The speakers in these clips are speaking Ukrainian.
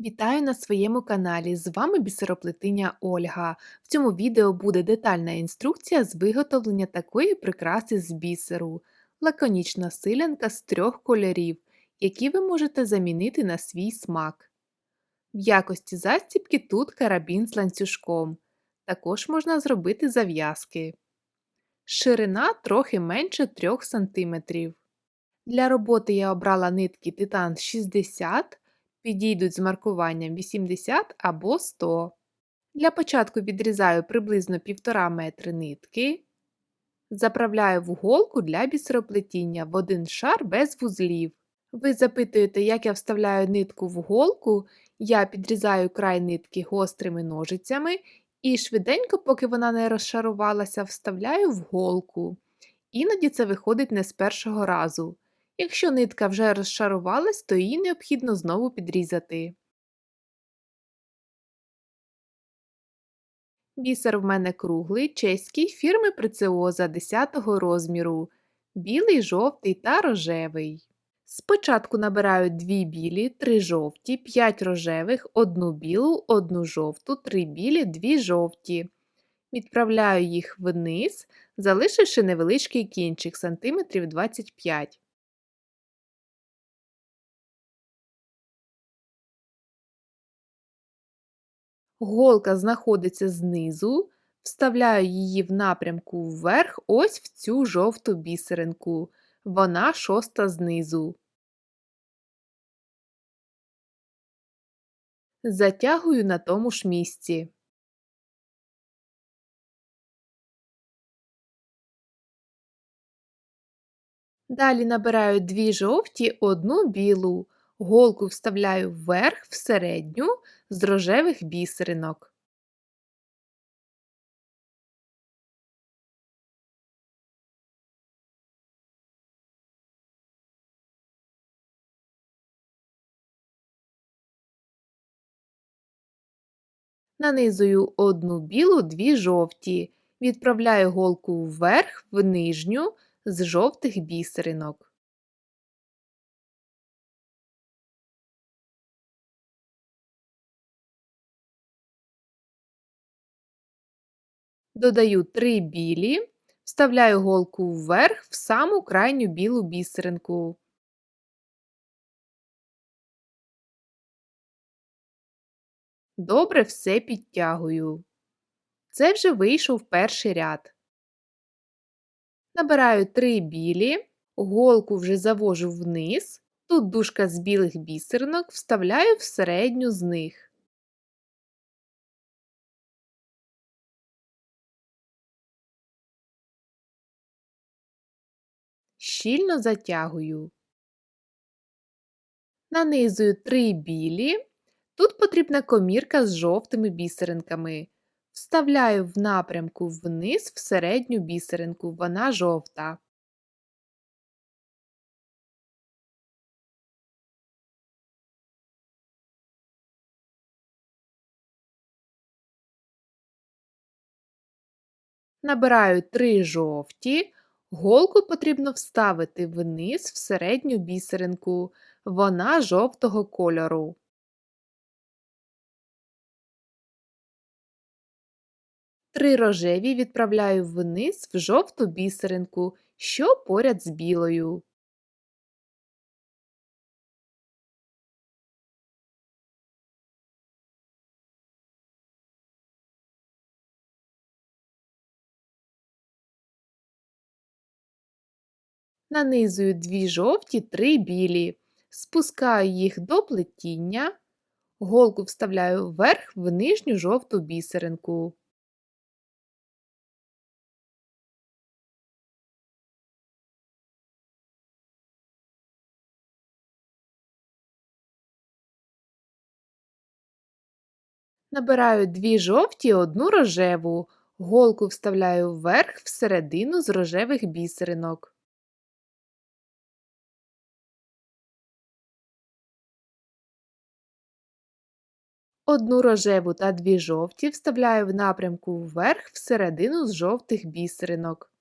Вітаю на своєму каналі! З вами бісероплетиня Ольга. В цьому відео буде детальна інструкція з виготовлення такої прикраси з бісеру, лаконічна силянка з трьох кольорів, які ви можете замінити на свій смак. В якості застібки тут карабін з ланцюжком. Також можна зробити зав'язки. Ширина трохи менше 3 см. Для роботи я обрала нитки Титан 60 підійдуть з маркуванням 80 або 100. Для початку відрізаю приблизно 1,5 метри нитки, заправляю в голку для бісероплетіння в один шар без вузлів. Ви запитуєте, як я вставляю нитку в голку, я підрізаю край нитки гострими ножицями і швиденько, поки вона не розшарувалася, вставляю в голку. Іноді це виходить не з першого разу. Якщо нитка вже розшарувалась, то її необхідно знову підрізати. Бісер в мене круглий, чеський фірми Преціоза 10 розміру, білий, жовтий та рожевий. Спочатку набираю 2 білі, 3 жовті, 5 рожевих, 1 білу, 1 жовту, 3 білі, 2 жовті. Відправляю їх вниз, залишивши невеличкий кінчик сантиметрів 25 Голка знаходиться знизу, вставляю її в напрямку вверх ось в цю жовту бісеринку. Вона шоста знизу. Затягую на тому ж місці. Далі набираю дві жовті, одну білу. Голку вставляю вверх в середню з рожевих бісеринок. Нанизую одну білу, дві жовті. Відправляю голку вверх в нижню з жовтих бісеринок. Додаю 3 білі, вставляю голку вверх в саму крайню білу бісеринку. Добре все підтягую. Це вже вийшов перший ряд. Набираю 3 білі, голку вже завожу вниз. Тут дужка з білих бісеринок вставляю в середню з них. Щільно затягую. Нанизую три білі. Тут потрібна комірка з жовтими бісеринками. Вставляю в напрямку вниз в середню бісеринку, вона жовта. Набираю три жовті, Голку потрібно вставити вниз в середню бісеринку, вона жовтого кольору. Три рожеві відправляю вниз в жовту бісеринку, що поряд з білою. Нанизую дві жовті, три білі, спускаю їх до плетіння, голку вставляю вверх в нижню жовту бісеринку. Набираю дві жовті, одну рожеву, голку вставляю вверх всередину з рожевих бісеринок. Одну рожеву та дві жовті вставляю в напрямку вверх всередину з жовтих бісеринок.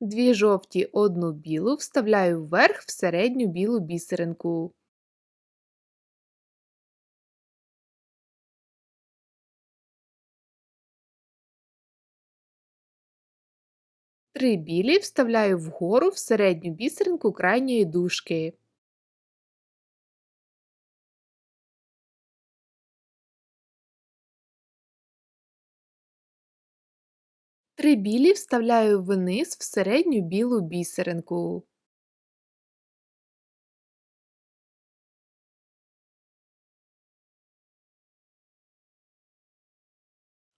Дві жовті одну білу вставляю вверх в середню білу бісеринку. Три білі вставляю вгору в середню бісеринку крайньої дужки. Три білі вставляю вниз в середню білу бісеринку.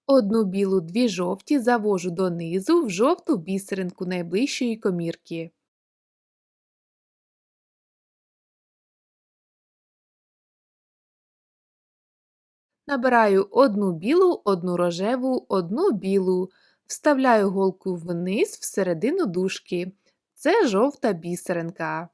Одну білу, дві жовті завожу донизу в жовту бісеринку найближчої комірки. Набираю одну білу, одну рожеву, одну білу, вставляю голку вниз в середину дужки. Це жовта бісеринка.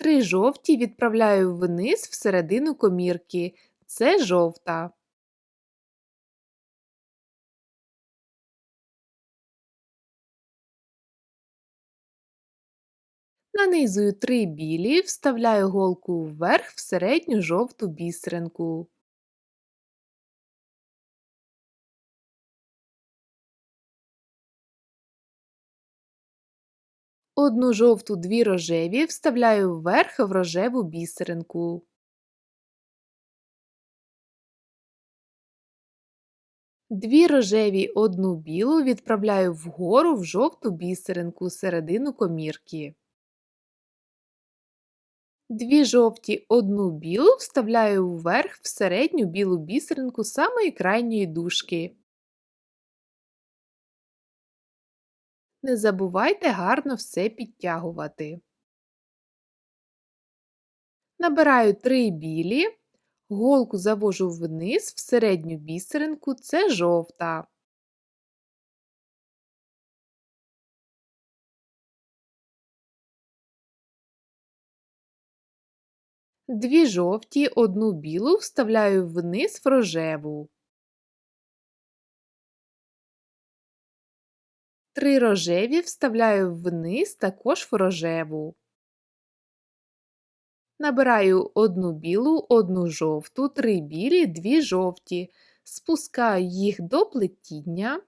Три жовті відправляю вниз в середину комірки. Це жовта. Нанизую три білі, вставляю голку вверх в середню жовту бісеринку. Одну жовту, дві рожеві вставляю вверх в рожеву бісеринку. Дві рожеві, одну білу відправляю вгору в жовту бісеринку середину комірки. Дві жовті, одну білу вставляю вверх в середню білу бісеринку самої крайньої дужки. Не забувайте гарно все підтягувати. Набираю три білі, голку завожу вниз в середню бісеринку це жовта. Дві жовті, одну білу вставляю вниз в рожеву. Три рожеві вставляю вниз також в рожеву. Набираю одну білу, одну жовту, три білі, дві жовті, спускаю їх до плетіння,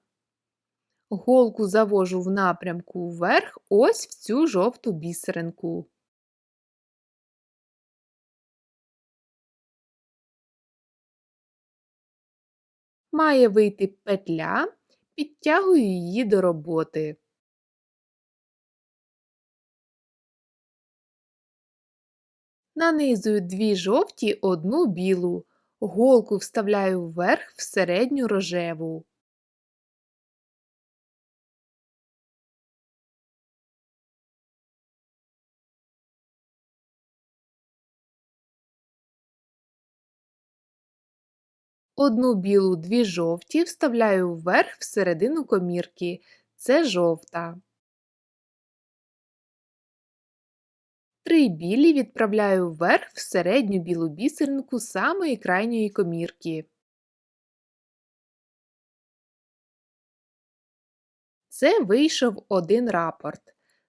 голку завожу в напрямку вверх ось в цю жовту бісеринку. Має вийти петля, підтягую її до роботи. Нанизую дві жовті, одну білу, голку вставляю вверх в середню рожеву. Одну білу, дві жовті вставляю вверх в середину комірки. Це жовта. Три білі відправляю вверх в середню білу бісеринку самої крайньої комірки. Це вийшов один рапорт.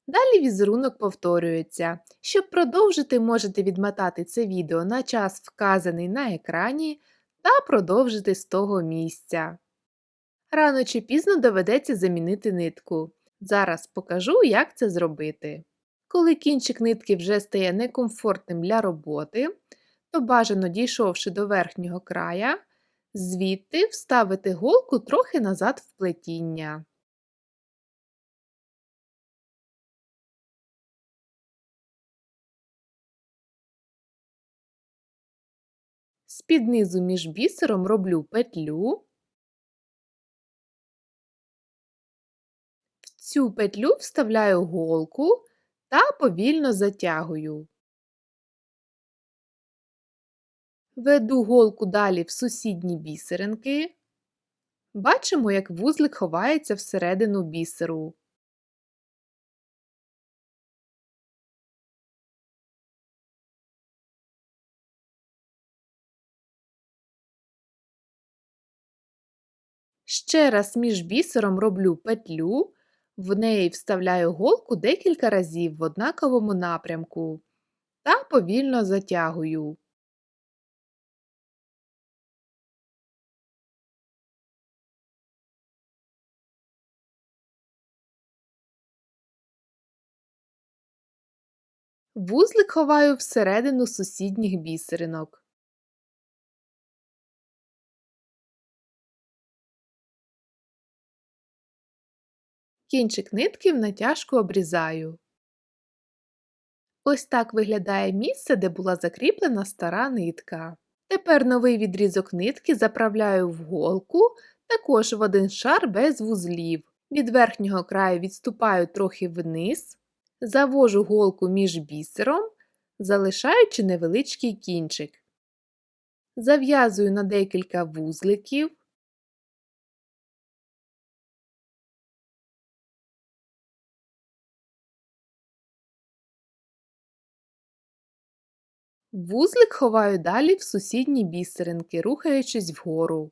Далі візерунок повторюється. Щоб продовжити, можете відмотати це відео на час, вказаний на екрані, та продовжити з того місця. Рано чи пізно доведеться замінити нитку. Зараз покажу, як це зробити. Коли кінчик нитки вже стає некомфортним для роботи, то бажано дійшовши до верхнього края, звідти вставити голку трохи назад в плетіння. З-під низу між бісером роблю петлю. В цю петлю вставляю голку та повільно затягую. Веду голку далі в сусідні бісеринки. Бачимо, як вузлик ховається всередину бісеру. Ще раз між бісером роблю петлю, в неї вставляю голку декілька разів в однаковому напрямку та повільно затягую. Вузлик ховаю всередину сусідніх бісеринок. Кінчик нитки в натяжку обрізаю. Ось так виглядає місце, де була закріплена стара нитка. Тепер новий відрізок нитки заправляю в голку, також в один шар без вузлів. Від верхнього краю відступаю трохи вниз, завожу голку між бісером, залишаючи невеличкий кінчик. Зав'язую на декілька вузликів. Вузлик ховаю далі в сусідні бісеринки, рухаючись вгору.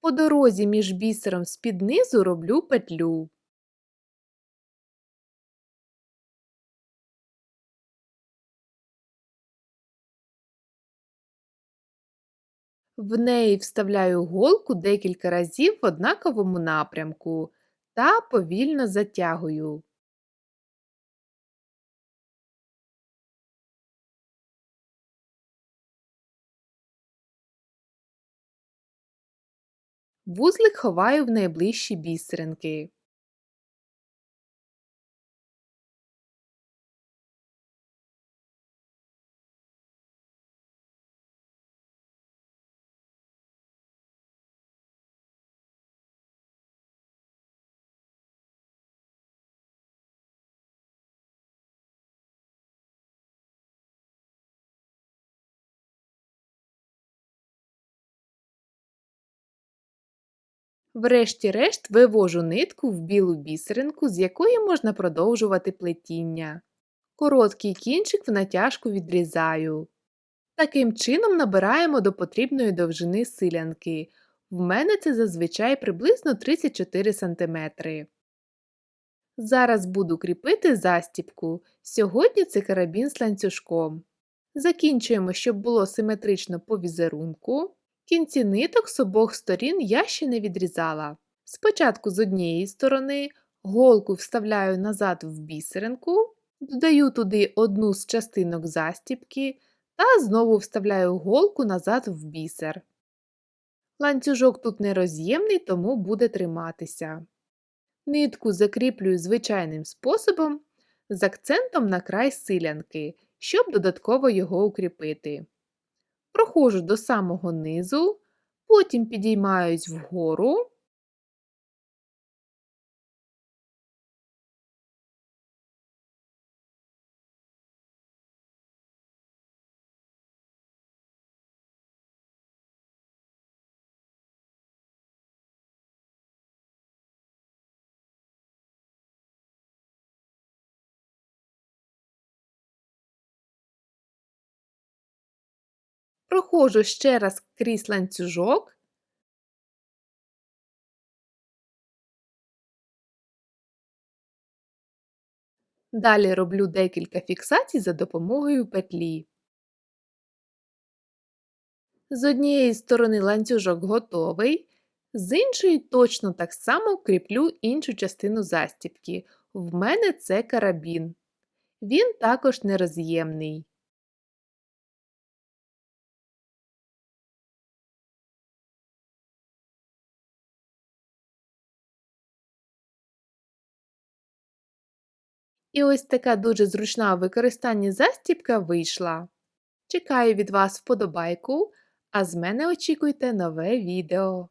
По дорозі між бісером з-під низу роблю петлю. В неї вставляю голку декілька разів в однаковому напрямку та повільно затягую. Вузлик ховаю в найближчі бісеринки. Врешті-решт вивожу нитку в білу бісеринку, з якої можна продовжувати плетіння. Короткий кінчик в натяжку відрізаю. Таким чином набираємо до потрібної довжини силянки. В мене це зазвичай приблизно 34 см. Зараз буду кріпити застіпку. Сьогодні це карабін з ланцюжком. Закінчуємо, щоб було симетрично по візерунку. Кінці ниток з обох сторін я ще не відрізала. Спочатку з однієї сторони голку вставляю назад в бісеринку, додаю туди одну з частинок застіпки та знову вставляю голку назад в бісер. Ланцюжок тут нероз'ємний, тому буде триматися. Нитку закріплюю звичайним способом з акцентом на край силянки, щоб додатково його укріпити. Проходжу до самого низу, потім підіймаюсь вгору. Проходжу ще раз крізь ланцюжок. Далі роблю декілька фіксацій за допомогою петлі. З однієї сторони ланцюжок готовий, з іншої точно так само кріплю іншу частину застібки. В мене це карабін. Він також нероз'ємний. І ось така дуже зручна в використанні застібка вийшла. Чекаю від вас вподобайку, а з мене очікуйте нове відео.